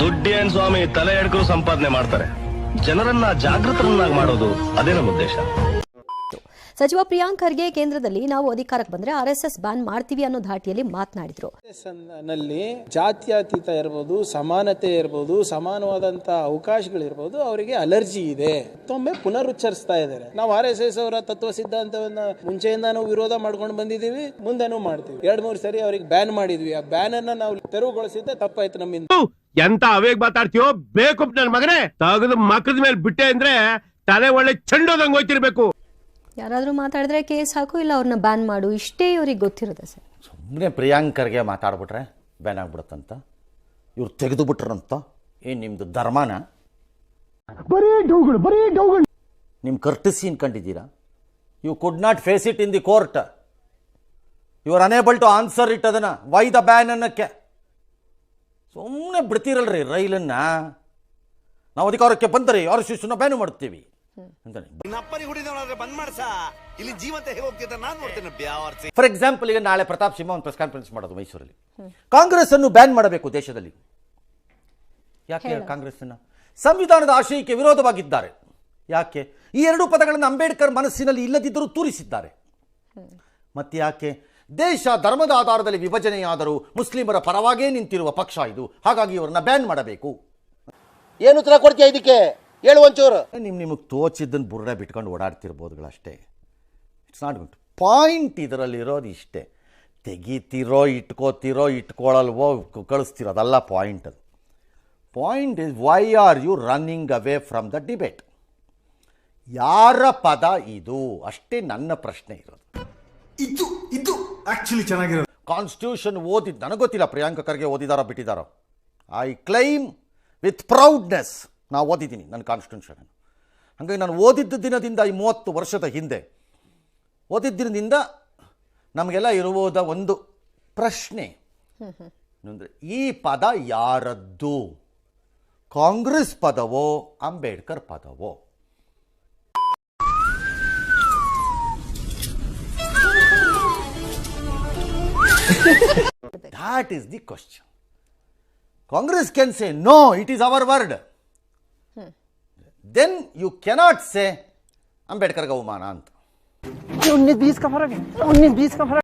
ದುಡ್ಡೇನ್ ಸ್ವಾಮಿ ತಲೆ ಎಡ್ಕರು ಸಂಪಾದನೆ ಮಾಡ್ತಾರೆ. ಜನರನ್ನ ಜಾಗೃತರನ್ನಾಗಿ ಮಾಡೋದು ಅದೇ ನಮ್ಮ ಉದ್ದೇಶ? ಸಚಿವ ಪ್ರಿಯಾಂಕ್ ಖರ್ಗೆ ಕೇಂದ್ರದಲ್ಲಿ ನಾವು ಅಧಿಕಾರಕ್ಕೆ ಬಂದ್ರೆ ಆರ್ ಎಸ್ ಎಸ್ ಬ್ಯಾನ್ ಮಾಡ್ತೀವಿ ಅನ್ನೋ ಧಾಟಿಯಲ್ಲಿ ಮಾತನಾಡಿದ್ರು. ನಲ್ಲಿ ಜಾತ್ಯತೀತ ಇರ್ಬೋದು ಸಮಾನತೆ ಇರ್ಬೋದು ಸಮಾನವಾದಂತ ಅವಕಾಶಗಳಿರ್ಬೋದು ಅವರಿಗೆ ಅಲರ್ಜಿ ಇದೆ. ಮತ್ತೊಮ್ಮೆ ಪುನರುಚ್ಚರಿಸ್ತಾ ಇದ್ದಾರೆ. ನಾವು ಆರ್ ಎಸ್ ಎಸ್ ಅವರ ತತ್ವ ಸಿದ್ಧಾಂತವನ್ನ ಮುಂಚೆಯಿಂದಾನು ವಿರೋಧ ಮಾಡ್ಕೊಂಡು ಬಂದಿದ್ದೀವಿ ಮುಂದೆನೂ ಮಾಡ್ತೀವಿ. ಎರಡ್ ಮೂರು ಸರಿ ಅವ್ರಿಗೆ ಬ್ಯಾನ್ ಮಾಡಿದ್ವಿ. ಆ ಬ್ಯಾನ್ ಅನ್ನ ನಾವು ತೆರವುಗೊಳಿಸಿದ್ದೆ ತಪ್ಪಾಯ್ತು ನಮ್ಮಿಂದ. ಎಂತ ಅವೇಗ್ ಮಾತಾಡ್ತೀಯೋ? ಬೇಕು ನನ್ ಮಗನೇ. ತಗದು ಮಕ್ಕದ ಮೇಲೆ ಬಿಟ್ಟೆ ಅಂದ್ರೆ ತಲೆ ಒಳ್ಳೆ ಚಂಡೋದಂಗ್ ಹೋಯ್ತಿರ್ಬೇಕು. ಯಾರಾದ್ರೂ ಮಾತಾಡಿದ್ರೆ ಕೇಸ್ ಹಾಕು ಇಲ್ಲ ಅವ್ರನ್ನ ಬ್ಯಾನ್ ಮಾಡು ಇಷ್ಟೇ ಇವ್ರಿಗೆ ಗೊತ್ತಿರುತ್ತೆ ಸರ್. ಸುಮ್ಮನೆ ಪ್ರಿಯಾಂಕರ್ಗೆ ಮಾತಾಡ್ಬಿಟ್ರೆ ಬ್ಯಾನ್ ಆಗ್ಬಿಡುತ್ತಂತ? ಇವ್ರು ತೆಗೆದು ಬಿಟ್ರಂತ ಏನು ನಿಮ್ಮದು ಧರ್ಮನ? ಬರೀ ಡೌಗಳು ಬರೀ ಡೌಗಳು. ನಿಮ್ಮ courtesy ಕಂಡಿದ್ದೀರಾ? You could not face it in the court you are unable to answer it ಅದನ್ನ. ವೈ ದ ಬ್ಯಾನ್ ಅನ್ನಕ್ಕೆ? ಸುಮ್ಮನೆ ಬಿಡ್ತೀರಲ್ರಿ ರೈಲನ್ನ? ನಾವು ಅಧಿಕಾರಕ್ಕೆ ಬಂದರೆ ಯಾರು ಶಿಶುನ ಬ್ಯಾನ್ ಮಾಡ್ತೀವಿ. ಅಂತಾನೆ. ನಿನ್ನಪ್ಪನಿಗೆ ಹುಡಿದವನಾದ್ರೆ ಬಂದ್ ಮಾಡ್ಸ? ಇಲ್ಲಿ ಜೀವಂತ ಹೇಗೆ ಹೋಗ್ತಿದ್ದ ನಾನ್ ನೋಡ್ತೇನೆ ಬ್ಯಾವರ್ಸಿ ಫಾರ್ ಎಕ್ಸಾಂಪಲ್ ಈಗ ನಾಳೆ ಪ್ರತಾಪ್ ಸಿಂಹ ಒಂದು ಪ್ರೆಸ್ ಕಾನ್ಫರೆನ್ಸ್ ಮಾಡೋದು ಮೈಸೂರಲ್ಲಿ. ಕಾಂಗ್ರೆಸ್ ಅನ್ನು ಬ್ಯಾನ್ ಮಾಡಬೇಕು ದೇಶದಲ್ಲಿ. ಯಾಕೆ ಕಾಂಗ್ರೆಸ್ ಅನ್ನ ಸಂವಿಧಾನದ ಆಶಯಕ್ಕೆ ವಿರೋಧವಾಗಿದ್ದಾರೆ. ಯಾಕೆ? ಈ ಎರಡು ಪದಗಳನ್ನು ಅಂಬೇಡ್ಕರ್ ಮನಸ್ಸಿನಲ್ಲಿ ಇಲ್ಲದಿದ್ದರೂ ತೂರಿಸಿದ್ದಾರೆ. ಮತ್ತೆ ಯಾಕೆ? ದೇಶ ಧರ್ಮದ ಆಧಾರದಲ್ಲಿ ವಿಭಜನೆಯಾದರೂ ಮುಸ್ಲಿಮರ ಪರವಾಗೇ ನಿಂತಿರುವ ಪಕ್ಷ ಇದು. ಹಾಗಾಗಿ ಇವರನ್ನ ಬ್ಯಾನ್ ಮಾಡಬೇಕು. ಏನು ಉತ್ತರ ಕೊಡ್ತೀಯ ಇದಕ್ಕೆ? ಹೇಳು ಒಂಚೂರು. ನಿಮ್ ನಿಮಗೆ ತೋಚಿದ್ದನ್ನು ಬುರ್ಡ ಬಿಟ್ಕೊಂಡು ಓಡಾಡ್ತಿರ್ಬೋದುಗಳಷ್ಟೇ. ಇಟ್ಸ್ ನಾಟ್ ಗುಡ್ ಪಾಯಿಂಟ್ ಇದರಲ್ಲಿ ಇರೋದು ಇಷ್ಟೇ. ತೆಗಿತೀರೋ ಇಟ್ಕೋತಿರೋ ಇಟ್ಕೊಳ್ಳಲ್ವೋ ಕಳಿಸ್ತಿರೋ ಅದಲ್ಲ ಪಾಯಿಂಟ್ ಅದು. Point is why are you running away from the debate ಯಾರ ಪದ ಇದು? ಅಷ್ಟೇ ನನ್ನ ಪ್ರಶ್ನೆ ಇರೋದು. ಇದು ಇದು ಆ್ಯಕ್ಚುಲಿ ಚೆನ್ನಾಗಿರೋದು. ಕಾನ್ಸ್ಟಿಟ್ಯೂಷನ್ ಓದಿದ್ದು ನನಗೆ ಗೊತ್ತಿಲ್ಲ ಪ್ರಿಯಾಂಕ ಖರ್ಗೆ ಓದಿದಾರೋ ಬಿಟ್ಟಿದ್ದಾರೋ ಐ ಕ್ಲೈಮ್ ವಿತ್ ಪ್ರೌಡ್ನೆಸ್ ನಾವು ಓದಿದ್ದೀನಿ ನನ್ನ ಕಾನ್ಸ್ಟಿಟ್ಯೂಷನ್ ಹಾಗಾಗಿ ನಾನು ಓದಿದ್ದ ದಿನದಿಂದ ಈ ಮೂವತ್ತು ವರ್ಷದ ಹಿಂದೆ, ಓದಿದ್ದ ದಿನದಿಂದ ನಮಗೆಲ್ಲ ಇರುವುದ ಒಂದು ಪ್ರಶ್ನೆ. ಅಂದರೆ ಈ ಪದ ಯಾರದ್ದು? ಕಾಂಗ್ರೆಸ್ ಪದವೋ, Ambedkar ಪದವೋ? That is the question Congress can say no it is our word. Then you cannot say Ambedkar का वो अंत उन्नीस बीस का फ़र्क है। उन्नीस बीस का फ़र्क